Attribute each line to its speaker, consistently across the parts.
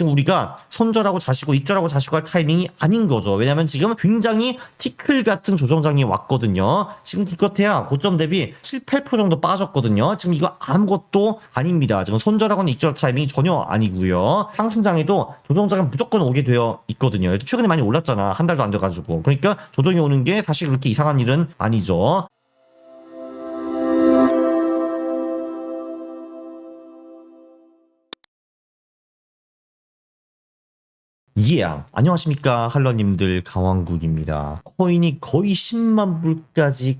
Speaker 1: 지금 우리가 손절하고 자시고 입절하고 자시고 할 타이밍이 아닌 거죠. 왜냐면 지금 굉장히 티클 같은 조정장이 왔거든요. 지금 기껏해야 고점 대비 7, 8% 정도 빠졌거든요. 지금 이거 아무것도 아닙니다. 지금 손절하거나 입절 타이밍이 전혀 아니고요. 상승장에도 조정장은 무조건 오게 되어 있거든요. 최근에 많이 올랐잖아. 한 달도 안 돼가지고. 그러니까 조정이 오는 게 사실 그렇게 이상한 일은 아니죠. 예, 안녕하십니까 할러님들 강왕국입니다. 코인이 거의 10만 불까지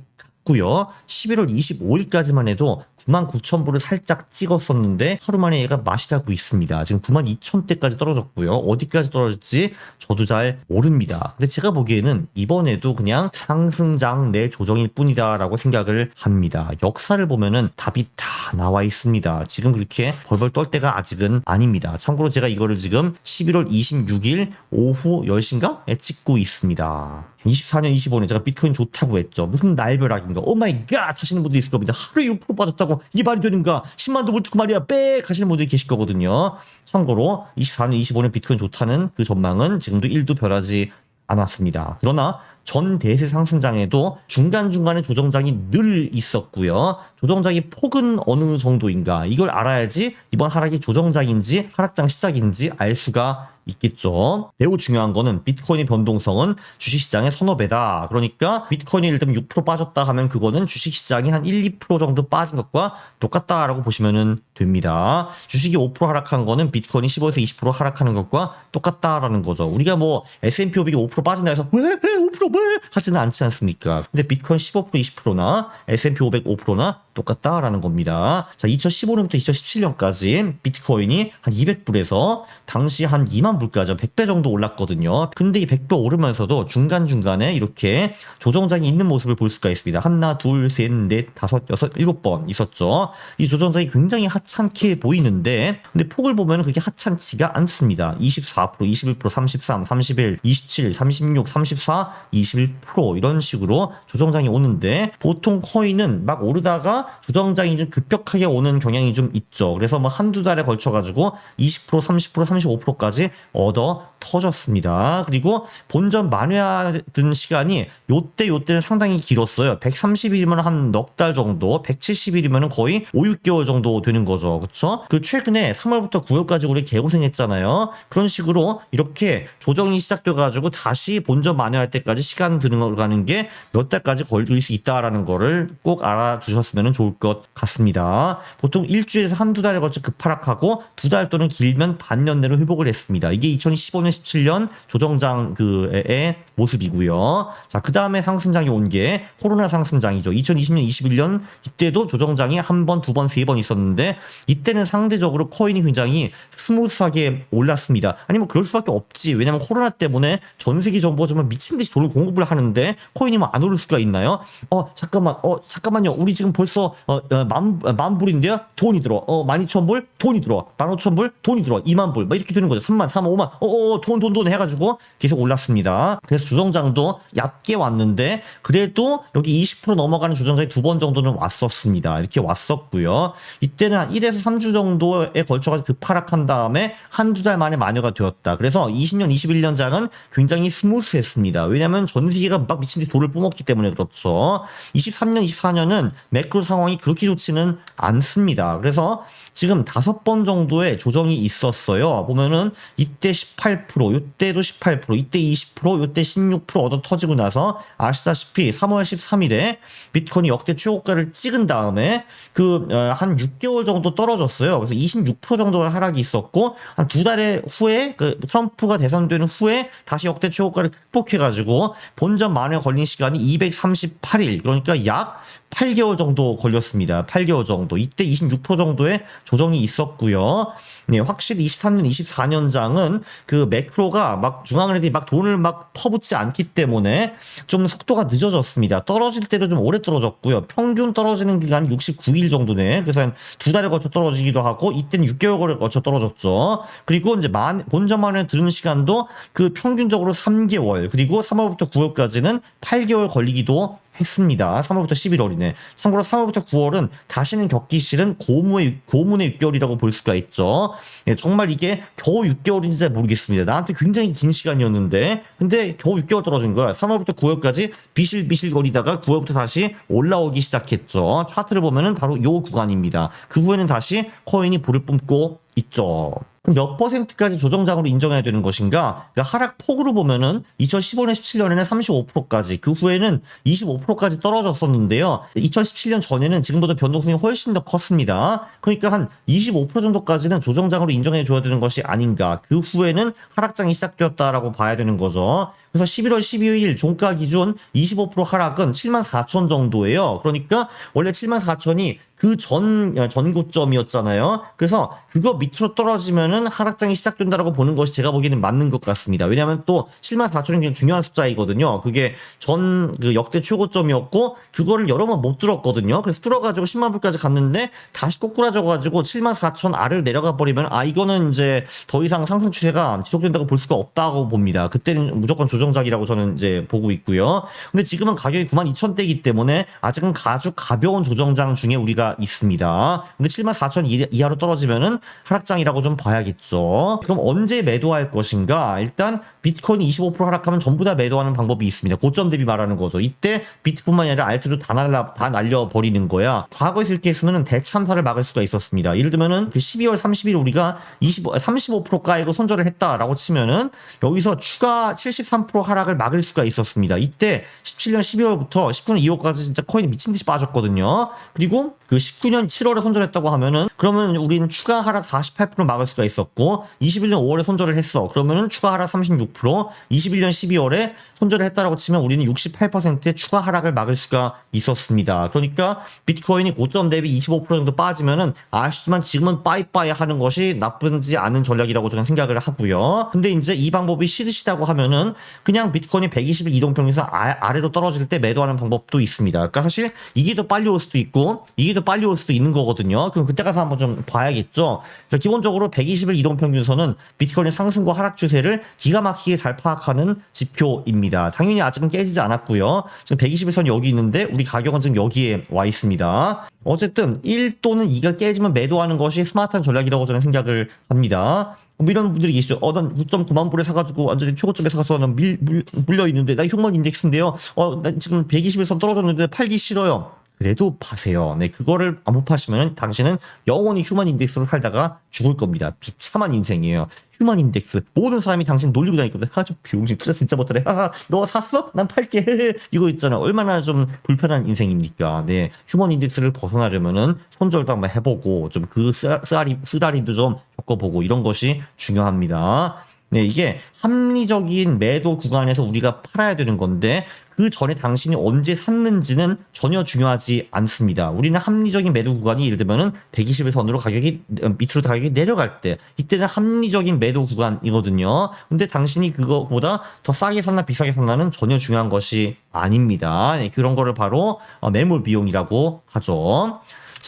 Speaker 1: 갔고요. 11월 25일까지만 해도 9만 9천 불을 살짝 찍었었는데 하루 만에 얘가 맛이 가고 있습니다. 지금 9만 2천 대까지 떨어졌고요. 어디까지 떨어질지 저도 잘 모릅니다. 근데 제가 보기에는 이번에도 그냥 상승장 내 조정일 뿐이다라고 생각을 합니다. 역사를 보면은 답이 다 나와 있습니다. 지금 그렇게 벌벌 떨 때가 아직은 아닙니다. 참고로 제가 이거를 지금 11월 26일 오후 10시인가 에 찍고 있습니다. 24년, 25년 제가 비트코인 좋다고 했죠. 무슨 날벼락인가. 오 마이 갓 하시는 분도 있을 겁니다. 하루에 6% 빠졌다고 이게 말이 되는가. 10만 도 불트고 말이야. 빽 하시는 분들이 계실 거거든요. 참고로 24년, 25년 비트코인 좋다는 그 전망은 지금도 1도 변하지 않았습니다. 그러나 전 대세 상승장에도 중간중간에 조정장이 늘 있었고요. 조정장이 폭은 어느 정도인가 이걸 알아야지 이번 하락이 조정장인지 하락장 시작인지 알 수가 있겠죠. 매우 중요한 거는 비트코인의 변동성은 주식시장의 선호배다. 그러니까 비트코인이 일단 6% 빠졌다 하면 그거는 주식시장이 한 1, 2% 정도 빠진 것과 똑같다라고 보시면 됩니다. 주식이 5% 하락한 거는 비트코인이 15에서 20% 하락하는 것과 똑같다라는 거죠. 우리가 뭐 S&P 500이 5% 빠진다 해서 왜, 왜 5% 왜? 하지는 않지 않습니까? 근데 비트코인 15% 20%나 S&P 500 5%나 똑같다라는 겁니다. 자, 2015년부터 2017년까지 비트코인이 한 200불에서 당시 한 2만 불까지 100배 정도 올랐거든요. 근데 이 100배 오르면서도 중간중간에 이렇게 조정장이 있는 모습을 볼 수가 있습니다. 하나, 둘, 셋, 넷, 다섯, 여섯, 일곱 번 있었죠. 이 조정장이 굉장히 하찮게 보이는데 근데 폭을 보면 그렇게 하찮지가 않습니다. 24%, 21%, 33, 31, 27, 36, 34, 21% 이런 식으로 조정장이 오는데 보통 코인은 막 오르다가 조정장이 좀 급격하게 오는 경향이 좀 있죠. 그래서 뭐 한두 달에 걸쳐 가지고 20%, 30%, 35%까지 얻어 터졌습니다. 그리고 본전 만회하던 시간이 요때 요때는 상당히 길었어요. 130일이면 한 넉 달 정도, 170일이면 거의 5, 6개월 정도 되는 거죠. 그쵸? 그 최근에 3월부터 9월까지 우리 개고생했잖아요. 그런 식으로 이렇게 조정이 시작돼가지고 다시 본전 만회할 때까지 시간 들어가는 게 몇 달까지 걸릴 수 있다라는 거를 꼭 알아두셨으면 좋을 것 같습니다. 보통 일주일에서 한두 달에 걸쳐 급하락하고 두 달 또는 길면 반년 내로 회복을 했습니다. 이게 2015년, 17년 조정장 그의 모습이고요. 자, 그 다음에 상승장이 온 게 코로나 상승장이죠. 2020년, 21년 이때도 조정장이 한 번, 두 번, 세 번 있었는데 이때는 상대적으로 코인이 굉장히 스무스하게 올랐습니다. 아니 뭐 그럴 수밖에 없지. 왜냐면 코로나 때문에 전 세계 정보가 정말 미친 듯이 돈을 공급을 하는데 코인이 뭐 안 오를 수가 있나요? 어 잠깐만, 어 잠깐만요. 우리 지금 벌써 어, 어, 만, 어, 만 불인데요. 돈이 들어. 어, 만 이천 불 돈이 들어. 만 오천 불 돈이 들어. 이만 불. 막 이렇게 되는 거죠. 3만, 4만, 5만. 어, 어, 돈, 돈, 돈 해가지고 계속 올랐습니다. 그래서 조정장도 얕게 왔는데 그래도 여기 20% 넘어가는 조정장이 두 번 정도는 왔었습니다. 이렇게 왔었고요. 이때는 한 1에서 3주 정도에 걸쳐가지고 급하락한 다음에 한두 달 만에 만회가 되었다. 그래서 20년, 21년 장은 굉장히 스무스했습니다. 왜냐하면 전 세계가 막 미친 듯이 돈을 뿜었기 때문에 그렇죠. 23년, 24년은 매크로 상황이 그렇게 좋지는 않습니다. 그래서 지금 다섯 번 정도의 조정이 있었어요. 보면은 이때 18%, 이때도 18%, 이때 20%, 이때 16% 얻어 터지고 나서 아시다시피 3월 13일에 비트코인이 역대 최고가를 찍은 다음에 그 한 6개월 정도 떨어졌어요. 그래서 26% 정도의 하락이 있었고 한 두 달의 후에 그 트럼프가 대선되는 후에 다시 역대 최고가를 극복해가지고 본전 만회 걸린 시간이 238일 그러니까 약 8개월 정도 걸렸습니다. 8개월 정도. 이때 26% 정도의 조정이 있었고요. 네, 확실히 23년, 24년장은 그 매크로가 막 중앙은행들이 막 돈을 막 퍼붓지 않기 때문에 좀 속도가 늦어졌습니다. 떨어질 때도 좀 오래 떨어졌고요. 평균 떨어지는 기간 69일 정도네. 그래서 한 두 달에 거쳐 떨어지기도 하고 이때는 6개월을 거쳐 떨어졌죠. 그리고 이제 만 본점만에 들은 시간도 그 평균적으로 3개월 그리고 3월부터 9월까지는 8개월 걸리기도 했습니다. 3월부터 11월이 네. 참고로 3월부터 9월은 다시는 겪기 싫은 고무의 고문의 6개월이라고 볼 수가 있죠. 예, 정말 이게 겨우 6개월인지 잘 모르겠습니다. 나한테 굉장히 긴 시간이었는데 근데 겨우 6개월 떨어진 거야. 3월부터 9월까지 비실비실 거리다가 9월부터 다시 올라오기 시작했죠. 차트를 보면은 바로 요 구간입니다. 그 후에는 다시 코인이 불을 뿜고 있죠. 몇 퍼센트까지 조정장으로 인정해야 되는 것인가? 그러니까 하락폭으로 보면은 2015년, 17년에는 35%까지, 그 후에는 25%까지 떨어졌었는데요. 2017년 전에는 지금보다 변동성이 훨씬 더 컸습니다. 그러니까 한 25% 정도까지는 조정장으로 인정해 줘야 되는 것이 아닌가. 그 후에는 하락장이 시작되었다라고 봐야 되는 거죠. 그래서 11월 12일 종가 기준 25% 하락은 7만 4천 정도예요. 그러니까 원래 7만 4천이 그 전 전고점이었잖아요. 그래서 그거 밑으로 떨어지면은 하락장이 시작된다라고 보는 것이 제가 보기에는 맞는 것 같습니다. 왜냐하면 또 7만 4천이 굉장히 중요한 숫자이거든요. 그게 전 그 역대 최고점이었고 그거를 여러 번못 들었거든요. 그래서 뚫어가지고 10만 불까지 갔는데 다시 꼬꾸라져가지고 7만 4천 아래를 내려가 버리면 아 이거는 이제 더 이상 상승 추세가 지속된다고 볼 수가 없다고 봅니다. 그때는 무조건 조정작이라고 저는 이제 보고 있고요. 근데 지금은 가격이 9만 2천 대이기 때문에 아직은 아주 가벼운 조정장 중에 우리가 있습니다. 근데 7만 4천 이하로 떨어지면은 하락장이라고 좀 봐야겠죠. 그럼 언제 매도할 것인가? 일단 비트코인이 25% 하락하면 전부 다 매도하는 방법이 있습니다. 고점 대비 말하는 거죠. 이때 비트뿐만이 아니라 알트도 다 날라 다 날려 버리는 거야. 과거에 케이스는 대참사를 막을 수가 있었습니다. 예를 들면은 그 12월 30일 우리가 25 35% 까이고 손절을 했다라고 치면은 여기서 추가 73% 하락을 막을 수가 있었습니다. 이때 17년 12월부터 19년 2월까지 진짜 코인이 미친 듯이 빠졌거든요. 그리고 그 19년 7월에 손절했다고 하면은 그러면 우리는 추가 하락 48% 막을 수가 있었고 21년 5월에 손절을 했어. 그러면은 추가 하락 36% 21년 12월에 손절을 했다라고 치면 우리는 68%의 추가 하락을 막을 수가 있었습니다. 그러니까 비트코인이 고점 대비 25% 정도 빠지면은 아시지만 지금은 빠이빠이 하는 것이 나쁘지 않은 전략이라고 저는 생각을 하고요. 근데 이제 이 방법이 싫으시다고 하면은 그냥 비트코인이 120일 이동평균에서 아, 래로 떨어질 때 매도하는 방법도 있습니다. 그러니까 사실 이게 더 빨리 올 수도 있고 이게 더 빨리 올 수도 있는 거거든요. 그럼 그때 가서 한번 좀 봐야겠죠. 그러니까 기본적으로 120일 이동평균선은 비트코인의 상승과 하락 추세를 기가 막히게 잘 파악하는 지표입니다. 당연히 아직은 깨지지 않았고요. 지금 121선 여기 있는데 우리 가격은 지금 여기에 와 있습니다. 어쨌든 1 또는 2가 깨지면 매도하는 것이 스마트한 전략이라고 저는 생각을 합니다. 뭐 이런 분들이 계시죠. 어, 난 9.9만 불에 사가지고 완전히 최고점에 밀, 밀, 물려 있는데 나 휴먼 인덱스인데요. 어, 나 지금 121선 떨어졌는데 팔기 싫어요. 그래도 파세요. 네, 그거를 안 파시면 당신은 영원히 휴먼 인덱스로 살다가 죽을 겁니다. 비참한 인생이에요. 휴먼 인덱스. 모든 사람이 당신 놀리고 다니거든. 아, 저 비용신 투자 진짜 못하네. 아, 너 샀어? 난 팔게. 이거 있잖아. 얼마나 좀 불편한 인생입니까? 네. 휴먼 인덱스를 벗어나려면은 손절도 한번 해보고, 좀 그 쓰라리, 쓰라리도 좀 겪어보고, 이런 것이 중요합니다. 네, 이게 합리적인 매도 구간에서 우리가 팔아야 되는 건데 그 전에 당신이 언제 샀는지는 전혀 중요하지 않습니다. 우리는 합리적인 매도 구간이 예를 들면은 120일 선으로 가격이 밑으로 가격이 내려갈 때 이때는 합리적인 매도 구간이거든요. 근데 당신이 그거보다 더 싸게 샀나 비싸게 샀나는 전혀 중요한 것이 아닙니다. 네, 그런 거를 바로 어, 매물 비용이라고 하죠.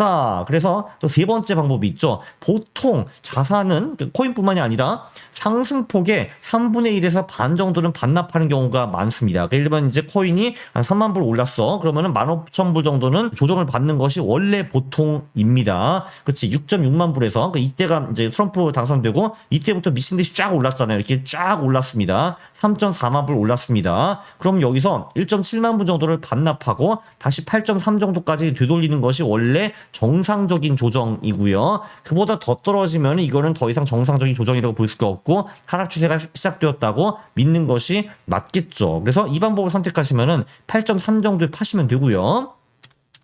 Speaker 1: 자, 그래서 또 세 번째 방법이 있죠. 보통 자산은 그 코인뿐만이 아니라 상승폭의 3분의 1에서 반 정도는 반납하는 경우가 많습니다. 예를 들면 이제 코인이 한 3만 불 올랐어. 그러면은 15,000불 정도는 조정을 받는 것이 원래 보통입니다. 그렇지. 6.6만 불에서 그 이때가 이제 트럼프 당선되고 이때부터 미친 듯이 쫙 올랐잖아요. 이렇게 쫙 올랐습니다. 3.4만 불 올랐습니다. 그럼 여기서 1.7만 불 정도를 반납하고 다시 8.3 정도까지 되돌리는 것이 원래 정상적인 조정이고요. 그보다 더 떨어지면 이거는 더 이상 정상적인 조정이라고 볼 수가 없고 하락 추세가 시작되었다고 믿는 것이 맞겠죠. 그래서 이 방법을 선택하시면은 8.3 정도에 파시면 되고요.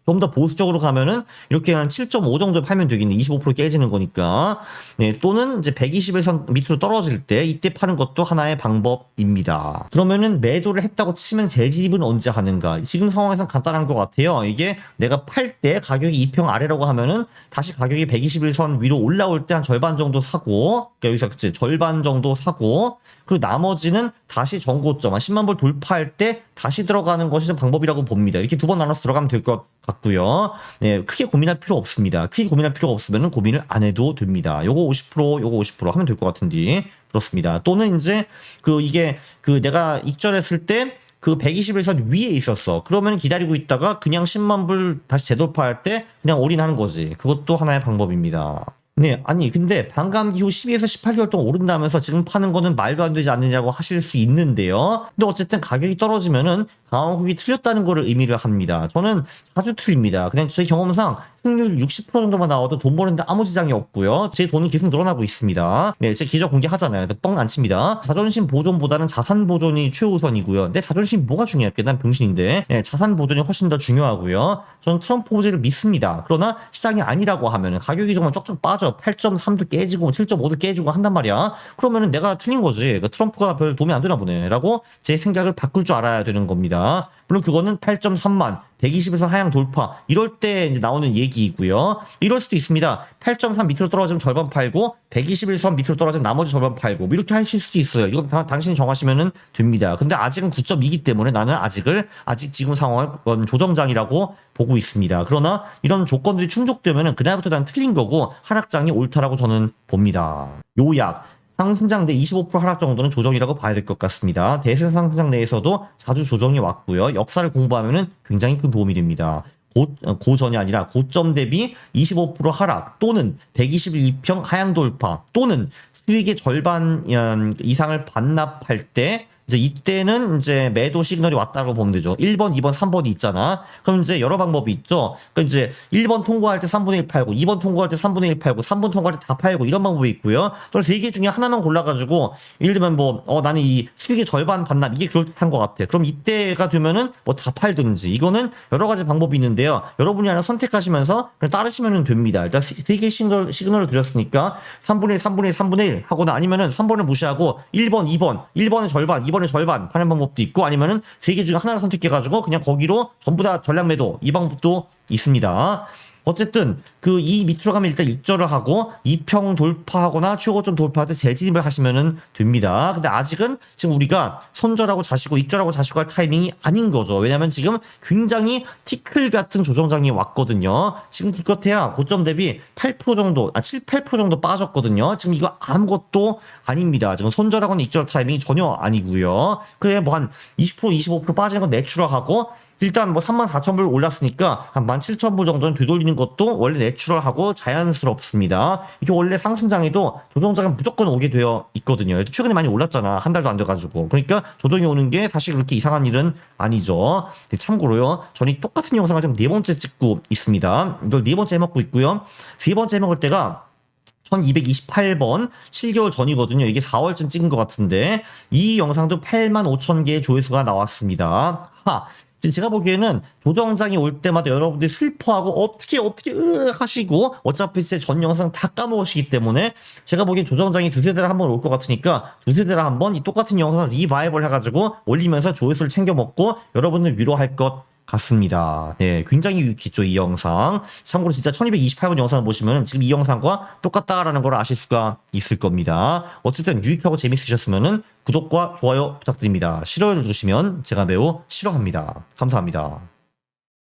Speaker 1: 좀 더 보수적으로 가면은 이렇게 한 7.5 정도 팔면 되겠네. 25% 깨지는 거니까. 네, 또는 이제 121선 밑으로 떨어질 때 이때 파는 것도 하나의 방법입니다. 그러면은 매도를 했다고 치면 재집은 언제 하는가? 지금 상황에서는 간단한 것 같아요. 이게 내가 팔 때 가격이 2평 아래라고 하면은 다시 가격이 121선 위로 올라올 때 한 절반 정도 사고 그러니까 여기서 그치 절반 정도 사고 그리고 나머지는 다시 정고점 한 10만 불 돌파할 때 다시 들어가는 것이 방법이라고 봅니다. 이렇게 두 번 나눠서 들어가면 될 것 같고요. 네, 크게 고민할 필요 없습니다. 크게 고민할 필요가 없으면 고민을 안 해도 됩니다. 요거 50%, 요거 50% 하면 될 것 같은데 그렇습니다. 또는 이제 그 이게 그 내가 익절했을 때 그 121선 위에 있었어. 그러면 기다리고 있다가 그냥 10만 불 다시 재돌파할 때 그냥 올인하는 거지. 그것도 하나의 방법입니다. 네, 아니 근데 반감기 후 12에서 18개월 동안 오른다면서 지금 파는 거는 말도 안 되지 않느냐고 하실 수 있는데요. 근데 어쨌든 가격이 떨어지면은 강원국이 틀렸다는 거를 의미를 합니다. 저는 자주 틀립니다. 그냥 제 경험상 승률 60% 정도만 나와도 돈 버는데 아무 지장이 없고요. 제 돈은 계속 늘어나고 있습니다. 네, 제 계좌 공개하잖아요. 뻥 안 칩니다. 자존심 보존보다는 자산 보존이 최우선이고요. 내 자존심 뭐가 중요할게? 난 병신인데. 네, 자산 보존이 훨씬 더 중요하고요. 저는 트럼프 호재를 믿습니다. 그러나 시장이 아니라고 하면은 가격이 정말 쪽쪽 빠져 8.3도 깨지고 7.5도 깨지고 한단 말이야. 그러면은 내가 틀린 거지. 그러니까 트럼프가 별 도움이 안 되나 보네 라고 제 생각을 바꿀 줄 알아야 되는 겁니다. 물론 그거는 8.3만 120에서 하향 돌파 이럴 때 이제 나오는 얘기이고요. 이럴 수도 있습니다. 8.3 밑으로 떨어지면 절반 팔고 121선 밑으로 떨어지면 나머지 절반 팔고 뭐 이렇게 하실 수도 있어요. 이건 다, 당신이 정하시면 됩니다. 근데 아직은 9.2기 때문에 나는 아직을 아직 지금 상황을 조정장이라고 보고 있습니다. 그러나 이런 조건들이 충족되면은 그날부터 난 틀린 거고 하락장이 옳다라고 저는 봅니다. 요약 상승장 내25% 하락 정도는 조정이라고 봐야 될 것 같습니다. 대세 상승장 내에서도 자주 조정이 왔고요. 역사를 공부하면은 굉장히 큰 도움이 됩니다. 고, 어, 고전이 아니라 고점 대비 25% 하락 또는 121평 하향 돌파 또는 수익의 절반 음, 이상을 반납할 때 이제 이때는 이제 매도 시그널이 왔다고 보면 되죠. 1번, 2번, 3번이 있잖아. 그럼 이제 여러 방법이 있죠. 그러니까 이제 1번 통과할 때 3분의 1 팔고, 2번 통과할 때 3분의 1 팔고, 3번 통과할 때 다 팔고 이런 방법이 있고요. 또는 세개 중에 하나만 골라가지고 예를 들면 뭐, 어 나는 이 수익의 절반 반납 이게 그럴듯한 것 같아. 그럼 이때가 되면은 뭐 다 팔든지 이거는 여러 가지 방법이 있는데요. 여러분이 하나 선택하시면서 그냥 따르시면 됩니다. 일단 세개 시그널, 시그널을 드렸으니까 3분의 1, 3분의 1, 3분의 1 하거나 아니면은 3번을 무시하고 1번, 2번, 1번의 절반, 2번 의 절반 하는 방법도 있고 아니면은 세 개 중에 하나를 선택해가지고 그냥 거기로 전부 다 전략 매도 이 방법도 있습니다. 어쨌든 그 이 밑으로 가면 일단 입절을 하고 2평 돌파하거나 최고점 돌파할 때 재진입을 하시면은 됩니다. 근데 아직은 지금 우리가 손절하고 자시고 입절하고 자시고 할 타이밍이 아닌 거죠. 왜냐면 지금 굉장히 티클 같은 조정장이 왔거든요. 지금 기껏해야 고점 대비 8% 정도, 아, 7, 8% 정도 빠졌거든요. 지금 이거 아무것도 아닙니다. 지금 손절하거나 입절 타이밍이 전혀 아니고요. 그래 뭐 한 20% 25% 빠지는 건 내추럴하고 일단 뭐 3만 4천 불 올랐으니까 한 1만 7천 불 정도는 되돌리는 것도 원래 내추럴하고 자연스럽습니다. 이게 원래 상승장에도 조정장은 무조건 오게 되어 있거든요. 최근에 많이 올랐잖아. 한 달도 안 돼가지고. 그러니까 조정이 오는 게 사실 그렇게 이상한 일은 아니죠. 네, 참고로요. 저는 똑같은 영상을 지금 네 번째 찍고 있습니다. 이걸 네 번째 해먹고 있고요. 세 번째 해먹을 때가 1228번 7개월 전이거든요. 이게 4월쯤 찍은 것 같은데 이 영상도 8만 5천 개의 조회수가 나왔습니다. 하. 제가 보기에는 조정장이 올 때마다 여러분들이 슬퍼하고 어떻게 어떻게 으 하시고 어차피 제 전 영상 다 까먹으시기 때문에 제가 보기엔 조정장이 두세 달에 한번 올 것 같으니까 두세 달에 한번 이 똑같은 영상을 리바이벌 해가지고 올리면서 조회수를 챙겨 먹고 여러분을 위로할 것 같습니다. 네, 굉장히 유익했죠, 이 영상. 참고로 진짜 1228번 영상을 보시면 지금 이 영상과 똑같다라는 걸 아실 수가 있을 겁니다. 어쨌든 유익하고 재밌으셨으면 구독과 좋아요 부탁드립니다. 싫어요 누르시면 제가 매우 싫어합니다. 감사합니다.